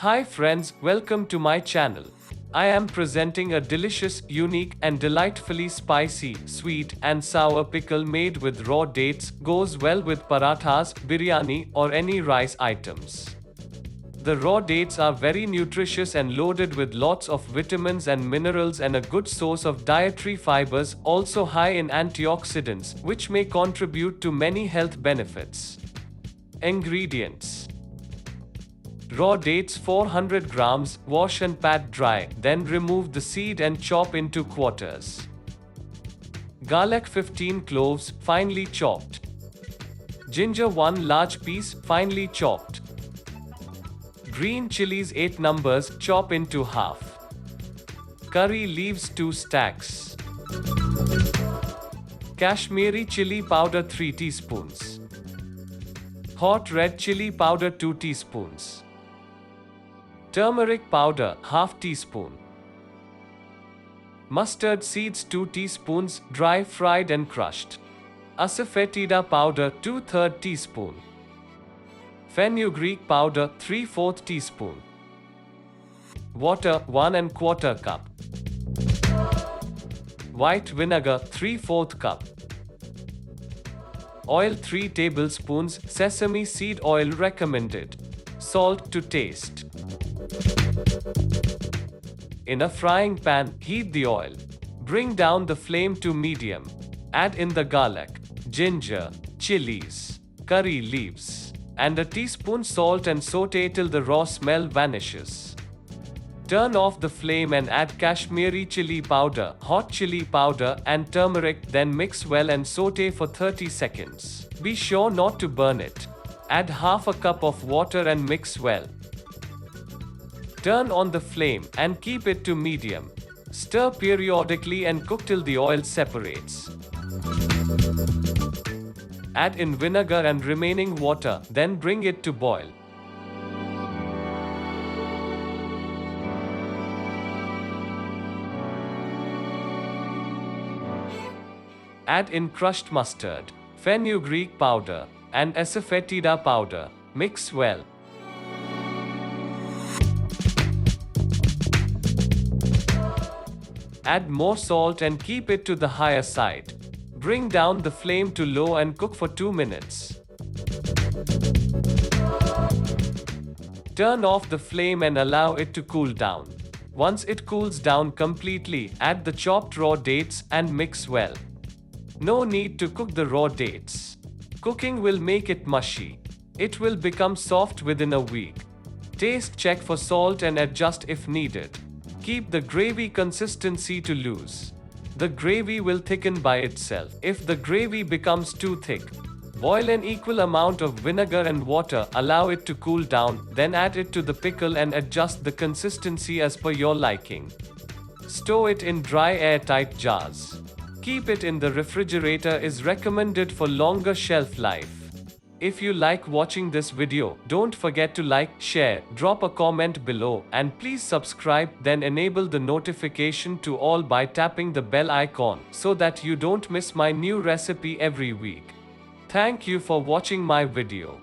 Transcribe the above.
Hi friends, welcome to my channel. I am presenting a delicious, unique and delightfully spicy, sweet and sour pickle made with raw dates, goes well with parathas, biryani or any rice items. The raw dates are very nutritious and loaded with lots of vitamins and minerals and a good source of dietary fibers, also high in antioxidants, which may contribute to many health benefits. Ingredients Raw dates 400 grams, wash and pat dry, then remove the seed and chop into quarters. Garlic 15 cloves, finely chopped. Ginger 1 large piece, finely chopped. Green chilies 8 numbers, chop into half. Curry leaves 2 stacks. Kashmiri chili powder 3 teaspoons. Hot red chili powder 2 teaspoons. Turmeric powder half teaspoon. Mustard seeds 2 teaspoons dry fried and crushed. Asafoetida powder 2 3 teaspoon. Fenugreek powder 3 4 teaspoon. Water 1 and quarter cup. White vinegar 3 4 cup. Oil 3 tablespoons sesame seed oil recommended. Salt to taste. In a frying pan, heat the oil. Bring down the flame to medium. Add in the garlic, ginger, chilies, curry leaves, and a teaspoon salt and saute till the raw smell vanishes. Turn off the flame and add Kashmiri chili powder, hot chili powder, and turmeric, then mix well and saute for 30 seconds. Be sure not to burn it. Add half a cup of water and mix well. Turn on the flame and keep it to medium. Stir periodically and cook till the oil separates. Add in vinegar and remaining water, then bring it to boil. Add in crushed mustard, fenugreek powder, and asafoetida powder. Mix well. Add more salt and keep it to the higher side. Bring down the flame to low and cook for 2 minutes. Turn off the flame and allow it to cool down. Once it cools down completely, add the chopped raw dates and mix well. No need to cook the raw dates. Cooking will make it mushy. It will become soft within a week. Taste check for salt and adjust if needed. Keep the gravy consistency to loose. The gravy will thicken by itself. If the gravy becomes too thick, boil an equal amount of vinegar and water, allow it to cool down, then add it to the pickle and adjust the consistency as per your liking. Store it in dry airtight jars. Keep it in the refrigerator is recommended for longer shelf life. If you like watching this video, don't forget to like, share, drop a comment below and please subscribe then enable the notification to all by tapping the bell icon so that you don't miss my new recipe every week. Thank you for watching my video.